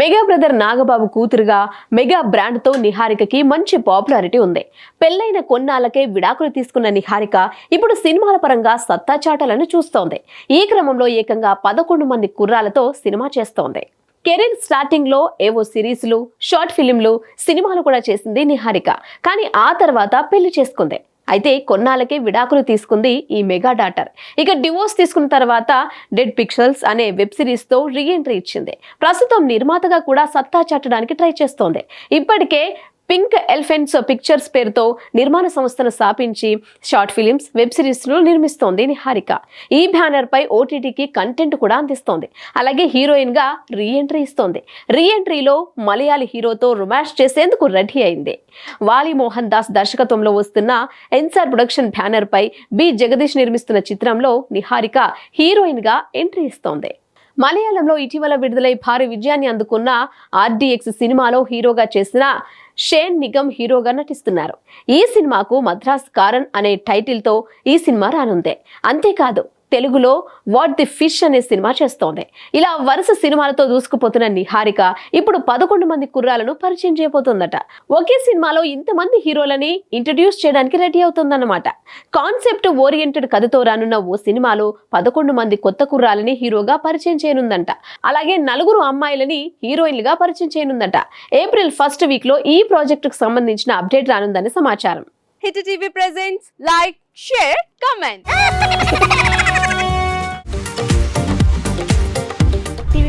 Mega brother Nagababu కూతురుగా mega బ్రాండ్తో నిహారికకి మంచి popularity ఉంది. పెళ్ళైన కొన్నాళ్ళకే విడాకులు తీసుకున్న నిహారిక ఇప్పుడు సినిమాల పరంగా సత్తా చాటాలను చూస్తోంది. ఈ క్రమంలో ఏకంగా పదకొండు మంది కుర్రాలతో సినిమా చేస్తోంది. కెరీర్ స్టార్టింగ్లో ఏవో సిరీస్లు షార్ట్ ఫిలింలు సినిమాలు కూడా చేసింది నిహారిక. కానీ ఆ తర్వాత పెళ్ళి చేసుకుంది. అయితే కొన్నాళ్ళకే విడాకులు తీసుకుంది ఈ మెగా డాటర్. ఇక డివోర్స్ తీసుకున్న తర్వాత డెడ్ పిక్చర్స్ అనే వెబ్ సిరీస్తో రీ రీఎంట్రీ ఇచ్చింది. ప్రస్తుతం నిర్మాతగా కూడా సత్తా చాటడానికి ట్రై చేస్తోంది. ఇప్పటికే పింక్ ఎలిఫెంట్స్ పిక్చర్స్ పేరుతో నిర్మాణ సంస్థను స్థాపించి షార్ట్ ఫిలిమ్స్ వెబ్ సిరీస్లు నిర్మిస్తోంది నిహారిక. ఈ బ్యానర్ పై ఓటీటీకి కంటెంట్ కూడా అందిస్తోంది. అలాగే హీరోయిన్గా రీఎంట్రీ ఇస్తోంది. రీఎంట్రీలో మలయాళీ హీరోతో రొమాన్స్ చేసేందుకు రెడీ అయింది. వాలి మోహన్ దాస్ దర్శకత్వంలో వస్తున్న ఎన్సార్ ప్రొడక్షన్ బ్యానర్ పై బి జగదీష్ నిర్మిస్తున్న చిత్రంలో నిహారిక హీరోయిన్గా ఎంట్రీ ఇస్తోంది. మలయాళంలో ఇటీవల విడుదలై భారీ విజయాన్ని అందుకున్న ఆర్డీఎక్స్ సినిమాలో హీరోగా చేసిన షేన్ నిగమ్ హీరోగా నటిస్తున్నారు. ఈ సినిమాకు మద్రాస్ కారన్ అనే టైటిల్తో ఈ సినిమా రానుందే. అంతేకాదు తెలుగులో వాట్ ది ఫిష్ అనే సినిమా చేస్తోంది. ఇలా వరుస సినిమాలతో దూసుకుపోతున్న నిహారిక ఇప్పుడు పదకొండు మంది కుర్రాలను పరిచయం చేయబోతోందట. ఒకే సినిమాలో ఇంతమంది హీరోలని ఇంట్రడ్యూస్ చేయడానికి రెడీ అవుతుందన్నమాట. కాన్సెప్ట్ ఓరియంటెడ్ కథతో రానున్న ఓ సినిమాలో పదకొండు మంది కొత్త కుర్రాలని హీరోగా పరిచయం చేయనుందంట. అలాగే నలుగురు అమ్మాయిలని హీరోయిన్లుగా పరిచయం చేయనుందట. ఏప్రిల్ ఫస్ట్ వీక్లో ఈ ప్రాజెక్టుకు సంబంధించిన అప్డేట్ రానుందని సమాచారం. Hit TV presents like share comment.